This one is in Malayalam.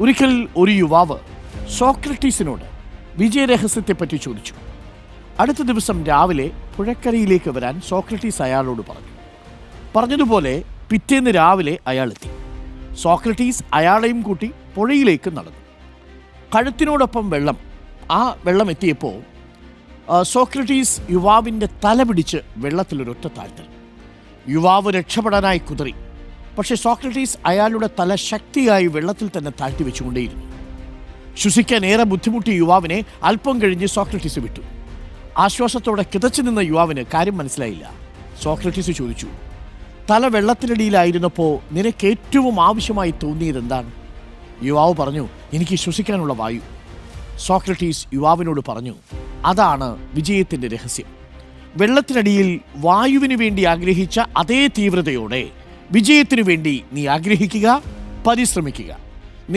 ഒരിക്കൽ ഒരു യുവാവ് സോക്രട്ടീസിനോട് വിജയരഹസ്യത്തെപ്പറ്റി ചോദിച്ചു. അടുത്ത ദിവസം രാവിലെ പുഴക്കരയിലേക്ക് വരാൻ സോക്രട്ടീസ് അയാളോട് പറഞ്ഞു. പറഞ്ഞതുപോലെ പിറ്റേന്ന് രാവിലെ അയാൾ എത്തി. സോക്രട്ടീസ് അയാളെയും കൂട്ടി പുഴയിലേക്ക് നടന്നു. കഴുത്തിനോടൊപ്പം വെള്ളം ആ വെള്ളം എത്തിയപ്പോൾ സോക്രട്ടീസ് യുവാവിന്റെ തല പിടിച്ച് വെള്ളത്തിലൊരൊറ്റ താഴ്ത്തൽ. യുവാവ് രക്ഷപ്പെടാനായി കുതറി. പക്ഷേ സോക്രട്ടീസ് അയാളുടെ തല ശക്തിയായി വെള്ളത്തിൽ തന്നെ താഴ്ത്തി വെച്ചുകൊണ്ടേയിരുന്നു. ശ്വസിക്കാൻ ഏറെ ബുദ്ധിമുട്ടി യുവാവിനെ അല്പം കഴിഞ്ഞ് സോക്രട്ടീസ് വിട്ടു. ആശ്വാസത്തോടെ കിതച്ചു നിന്ന യുവാവിന് കാര്യം മനസ്സിലായില്ല. സോക്രട്ടീസ് ചോദിച്ചു തല വെള്ളത്തിനടിയിലായിരുന്നപ്പോൾ നിനക്ക് ഏറ്റവും ആവശ്യമായി തോന്നിയത് എന്താണ്? യുവാവ് പറഞ്ഞു എനിക്ക് ശ്വസിക്കാനുള്ള വായു. സോക്രട്ടീസ് യുവാവിനോട് പറഞ്ഞു അതാണ് വിജയത്തിന്റെ രഹസ്യം. വെള്ളത്തിനടിയിൽ വായുവിന് വേണ്ടി ആഗ്രഹിച്ച അതേ തീവ്രതയോടെ വിജയത്തിനു വേണ്ടി നീ ആഗ്രഹിക്കുക പരിശ്രമിക്കുക.